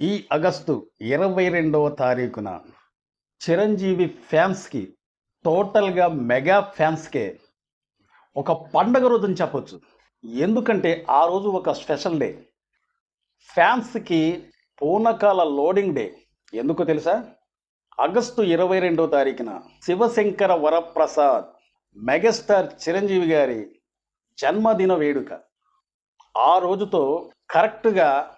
ఈ ఆగస్టు ఇరవై రెండవ తారీఖున చిరంజీవి ఫ్యాన్స్కి టోటల్గా మెగా ఫ్యాన్స్కే ఒక పండగ రోజుని చెప్పొచ్చు. ఎందుకంటే ఆ రోజు ఒక స్పెషల్ డే. ఫ్యాన్స్కి పూనకాల లోడింగ్ డే. ఎందుకు తెలుసా? ఆగస్టు ఇరవై రెండవ తారీఖున శివశంకర వరప్రసాద్ మెగాస్టార్ చిరంజీవి గారి జన్మదిన వేడుక. ఆ రోజుతో కరెక్ట్గా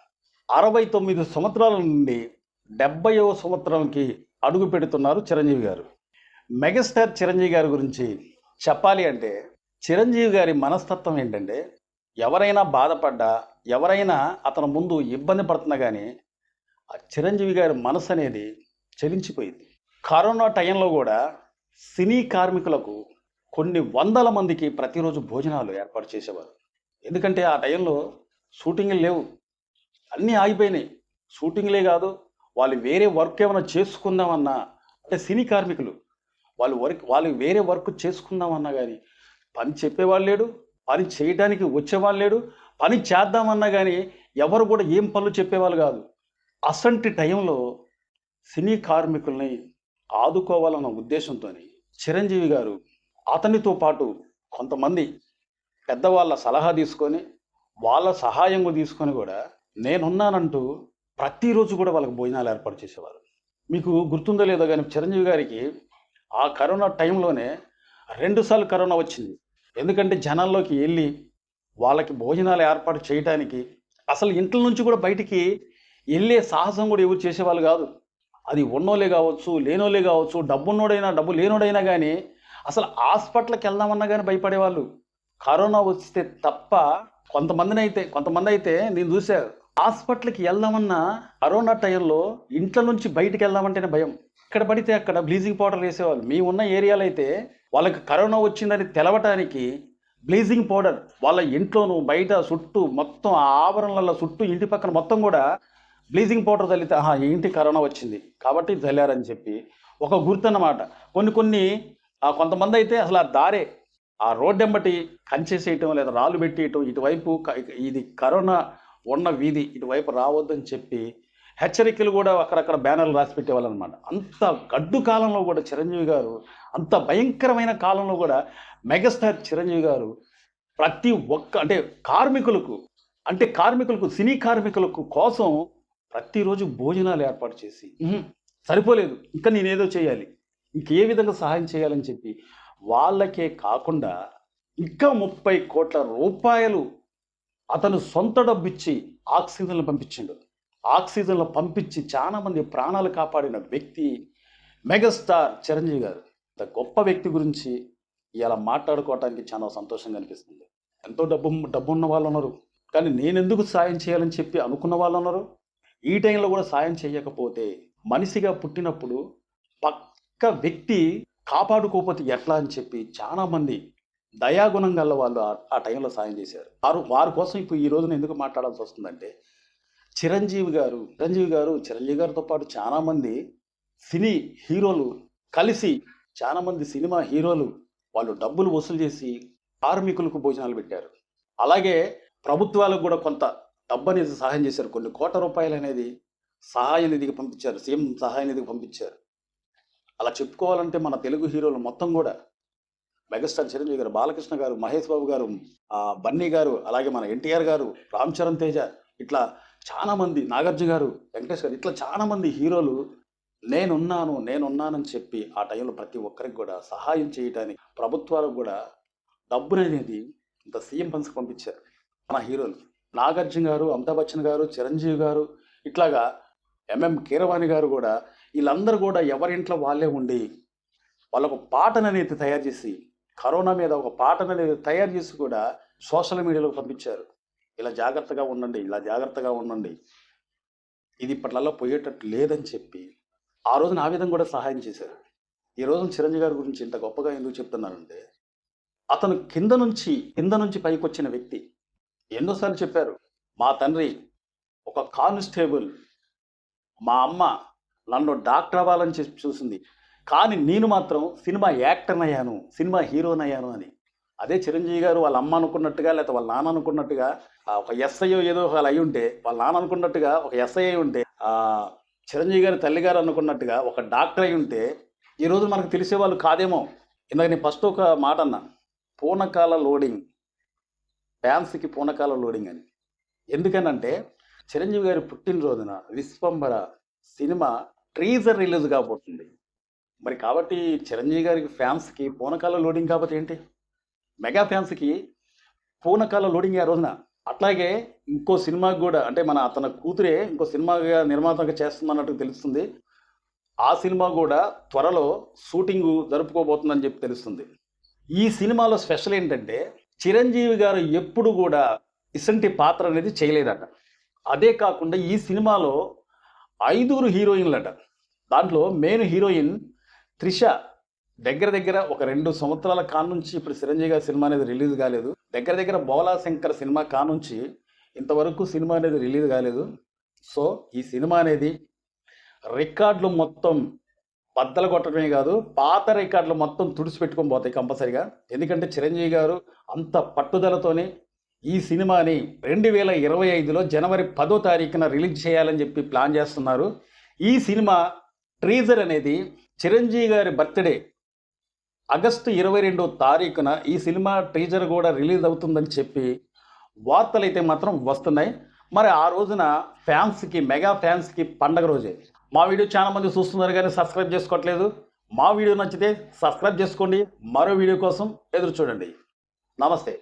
అరవై తొమ్మిది సంవత్సరాల నుండి డెబ్బైవ సంవత్సరంకి అడుగు పెడుతున్నారు చిరంజీవి గారు. మెగాస్టార్ చిరంజీవి గారి గురించి చెప్పాలి అంటే చిరంజీవి గారి మనస్తత్వం ఏంటంటే ఎవరైనా బాధపడ్డా ఎవరైనా అతని ముందు ఇబ్బంది పడుతున్నా కానీ ఆ చిరంజీవి గారి మనసు అనేది చెలించిపోయింది. కరోనా టైంలో కూడా సినీ కార్మికులకు కొన్ని వందల మందికి ప్రతిరోజు భోజనాలు ఏర్పాటు చేసేవారు. ఎందుకంటే ఆ టైంలో షూటింగ్లు లేవు. అన్నీ ఆగిపోయినాయి. షూటింగ్లే కాదు వాళ్ళు వేరే వర్క్ ఏమైనా చేసుకుందామన్నా అంటే సినీ కార్మికులు వాళ్ళు వర్క్ వాళ్ళు వేరే వర్క్ చేసుకుందామన్నా కానీ పని చెప్పేవాళ్ళు లేడు పని చేయడానికి వచ్చేవాళ్ళు లేడు పని చేద్దామన్నా కానీ ఎవరు కూడా ఏం పనులు చెప్పేవాళ్ళు కాదు. అసంటి టైంలో సినీ కార్మికుల్ని ఆదుకోవాలన్న ఉద్దేశంతో చిరంజీవి గారు అతనితో పాటు కొంతమంది పెద్దవాళ్ళ సలహా తీసుకొని వాళ్ళ సహాయం తీసుకొని కూడా నేనున్నానంటూ ప్రతిరోజు కూడా వాళ్ళకి భోజనాలు ఏర్పాటు చేసేవారు. మీకు గుర్తుందో లేదో కానీ చిరంజీవి గారికి ఆ కరోనా టైంలోనే రెండుసార్లు కరోనా వచ్చింది. ఎందుకంటే జనాల్లోకి వెళ్ళి వాళ్ళకి భోజనాలు ఏర్పాటు చేయడానికి అసలు ఇంట్ల నుంచి కూడా బయటికి వెళ్ళే సాహసం కూడా ఎవరు చేసేవాళ్ళు కాదు. అది ఉన్నోలే కావచ్చు లేనోలే కావచ్చు డబ్బున్నోడైనా డబ్బు లేనోడైనా కానీ అసలు హాస్పిటల్కి వెళ్దామన్నా కానీ భయపడేవాళ్ళు. కరోనా వస్తే తప్ప కొంతమందిని అయితే కొంతమంది అయితే నేను చూసా హాస్పిటల్కి వెళ్దామన్నా కరోనా టైంలో ఇంట్లో నుంచి బయటికి వెళ్దామంటేనే భయం. ఇక్కడ పడితే అక్కడ బ్లీచింగ్ పౌడర్ వేసేవాళ్ళు. మీ ఉన్న ఏరియాలో అయితే వాళ్ళకి కరోనా వచ్చిందని తెలవటానికి బ్లీచింగ్ పౌడర్ వాళ్ళ ఇంట్లోనూ బయట చుట్టూ మొత్తం ఆ ఆవరణల చుట్టూ ఇంటి పక్కన మొత్తం కూడా బ్లీచింగ్ పౌడర్ చల్లితే ఆహా ఇంటి కరోనా వచ్చింది. కాబట్టి చల్లారని చెప్పి ఒక గుర్తు అన్నమాట కొన్ని కొన్ని ఆ కొంతమంది అయితే అసలు ఆ దారే ఆ రోడ్డెంబటి కంచేసేయటం లేదా రాళ్ళు పెట్టేయటం ఇటువైపు ఇది కరోనా ఉన్న వీధి ఇటువైపు రావద్దని చెప్పి హెచ్చరికలు కూడా అక్కడక్కడ బ్యానర్లు రాసి పెట్టేవాళ్ళు అనమాట అంత గడ్డు కాలంలో కూడా చిరంజీవి గారు అంత భయంకరమైన కాలంలో కూడా మెగాస్టార్ చిరంజీవి గారు ప్రతి ఒక్క అంటే కార్మికులకు అంటే కార్మికులకు సినీ కార్మికులకు కోసం ప్రతిరోజు భోజనాలు ఏర్పాటు చేసి సరిపోలేదు ఇంకా నేనేదో చేయాలి ఇంకే విధంగా సహాయం చేయాలని చెప్పి వాళ్ళకే కాకుండా ఇంకా ముప్పై కోట్ల రూపాయలు అతను సొంత డబ్బు ఇచ్చి ఆక్సిజన్లు పంపించిండు. ఆక్సిజన్లు పంపించి చాలామంది ప్రాణాలు కాపాడిన వ్యక్తి మెగాస్టార్ చిరంజీవి గారు. ఇంత గొప్ప వ్యక్తి గురించి ఇలా మాట్లాడుకోవటానికి చాలా సంతోషంగా అనిపిస్తుంది. ఎంతో డబ్బు డబ్బు ఉన్న వాళ్ళు ఉన్నారు. కానీ నేను ఎందుకు సాయం చేయాలని చెప్పి అనుకున్న వాళ్ళు ఉన్నారు? ఈ టైంలో కూడా సాయం చేయకపోతే మనిషిగా పుట్టినప్పుడు పక్క వ్యక్తి కాపాడుకోకపోతే ఎట్లా అని చెప్పి చాలా మంది దయాగుణం గల వాళ్ళు ఆ- టైంలో సాయం చేశారు. వారు వారి కోసం ఇప్పుడు ఈ రోజున ఎందుకు మాట్లాడాల్సి వస్తుందంటే చిరంజీవి గారు చిరంజీవి గారు చిరంజీవి గారితో పాటు చాలామంది సినీ హీరోలు కలిసి చాలామంది సినిమా హీరోలు వాళ్ళు డబ్బులు వసూలు చేసి కార్మికులకు భోజనాలు పెట్టారు. అలాగే ప్రభుత్వాలకు కూడా కొంత డబ్బు అనేది సహాయం చేశారు. కొన్ని కోట్ల రూపాయలు అనేది సహాయ నిధికి పంపించారు. సీఎం సహాయ నిధికి పంపించారు. అలా చెప్పుకోవాలంటే మన తెలుగు హీరోలు మొత్తం కూడా మెగాస్టార్ చిరంజీవి గారు బాలకృష్ణ గారు మహేష్ బాబు గారు బన్నీ గారు అలాగే మన ఎన్టీఆర్ గారు రామ్ చరణ్ తేజ ఇట్లా చాలా మంది నాగార్జున గారు వెంకటేష్ గారు ఇట్లా చాలా మంది హీరోలు నేనున్నాను నేనున్నానని చెప్పి ఆ టైంలో ప్రతి ఒక్కరికి కూడా సహాయం చేయడానికి ప్రభుత్వాలకు కూడా డబ్బుననేది ఇంత సీఎం ఫండ్స్కి పంపించారు మన హీరోలు. నాగార్జున గారు అమితాబ్ బచ్చన్ గారు చిరంజీవి గారు ఇట్లాగా ఎంఎం కీరవాణి గారు కూడా వీళ్ళందరూ కూడా ఎవరింట్లో వాళ్ళే ఉండి వాళ్ళకు పాటను అనేది తయారు చేసి కరోనా మీద ఒక పాట అనేది తయారు చేసి కూడా సోషల్ మీడియాలో పంపించారు. ఇలా జాగ్రత్తగా ఉండండి ఇలా జాగ్రత్తగా ఉండండి. ఇది ఇప్పట్లలో పోయేటట్టు లేదని చెప్పి ఆ రోజున ఆ విధంగా కూడా సహాయం చేశారు. ఈ రోజున చిరంజీవి గారి గురించి ఇంత గొప్పగా ఎందుకు చెప్తున్నానంటే అతను కింద నుంచి కింద నుంచి పైకి వచ్చిన వ్యక్తి. ఎన్నోసార్లు చెప్పారు మా తండ్రి ఒక కానిస్టేబుల్ మా అమ్మ నన్ను డాక్టర్ అవ్వాలని చెప్పి చూసింది. కానీ నేను మాత్రం సినిమా యాక్టర్ అయ్యాను సినిమా హీరోని అయ్యాను అని. అదే చిరంజీవి గారు వాళ్ళ అమ్మ అనుకున్నట్టుగా లేకపోతే వాళ్ళ నాన్న అనుకున్నట్టుగా ఒక ఎస్ఐ ఏదో వాళ్ళు అయి ఉంటే వాళ్ళ నాన్న అనుకున్నట్టుగా ఒక ఎస్ఐ అయి ఉంటే చిరంజీవి గారి తల్లిగారు అనుకున్నట్టుగా ఒక డాక్టర్ అయి ఉంటే ఈరోజు మనకు తెలిసే వాళ్ళు కాదేమో. ఇందాక నేను ఫస్ట్ ఒక మాట అన్నా పూనకాల లోడింగ్. ఫ్యాన్స్కి పూనకాల లోడింగ్ అని. ఎందుకనంటే చిరంజీవి గారి పుట్టినరోజున విశ్వంబర సినిమా ట్రీజర్ రిలీజ్ కాబోతుంది. మరి కాబట్టి చిరంజీవి గారికి ఫ్యాన్స్కి పూనకాల లోడింగ్ కాబట్టి ఏంటి? మెగా ఫ్యాన్స్కి పూనకాల లోడింగ్ ఆ రోజున. అట్లాగే ఇంకో సినిమాకి కూడా అంటే మన అతని కూతురే ఇంకో సినిమాగా నిర్మాతగా చేస్తుందన్నట్టు తెలుస్తుంది. ఆ సినిమా కూడా త్వరలో షూటింగ్ జరుపుకోబోతుందని చెప్పి తెలుస్తుంది. ఈ సినిమాలో స్పెషల్ ఏంటంటే చిరంజీవి గారు ఎప్పుడు కూడా ఇసంటి పాత్ర అనేది చేయలేదట. అదే కాకుండా ఈ సినిమాలో ఐదుగురు హీరోయిన్లట. దాంట్లో మెయిన్ హీరోయిన్ త్రిష దగ్గర దగ్గర ఒక రెండు సంవత్సరాల కానుంచి ఇప్పుడు చిరంజీవి గారి సినిమా అనేది రిలీజ్ కాలేదు. దగ్గర దగ్గర బోలా శంకర్ సినిమా కానుంచి ఇంతవరకు సినిమా అనేది రిలీజ్ కాలేదు. సో ఈ సినిమా అనేది రికార్డులు మొత్తం బద్దలు కొట్టడమే కాదు పాత రికార్డులు మొత్తం తుడిచిపెట్టుకొని పోతాయి కంపల్సరిగా. ఎందుకంటే చిరంజీవి గారు అంత పట్టుదలతోనే ఈ సినిమాని రెండు వేల ఇరవై ఐదులో జనవరి పదో తారీఖున రిలీజ్ చేయాలని చెప్పి ప్లాన్ చేస్తున్నారు. ఈ సినిమా ట్రీజర్ అనేది చిరంజీవి గారి బర్త్డే ఆగస్టు ఇరవై రెండో తారీఖున ఈ సినిమా టీజర్ కూడా రిలీజ్ అవుతుందని చెప్పి వార్తలు అయితే మాత్రం వస్తున్నాయి. మరి ఆ రోజున ఫ్యాన్స్కి మెగా ఫ్యాన్స్కి పండగ రోజే. మా వీడియో చాలా మంది చూస్తున్నారు కానీ సబ్స్క్రైబ్ చేసుకోవట్లేదు. మా వీడియో నచ్చితే సబ్స్క్రైబ్ చేసుకోండి. మరో వీడియో కోసం ఎదురు చూడండి. నమస్తే.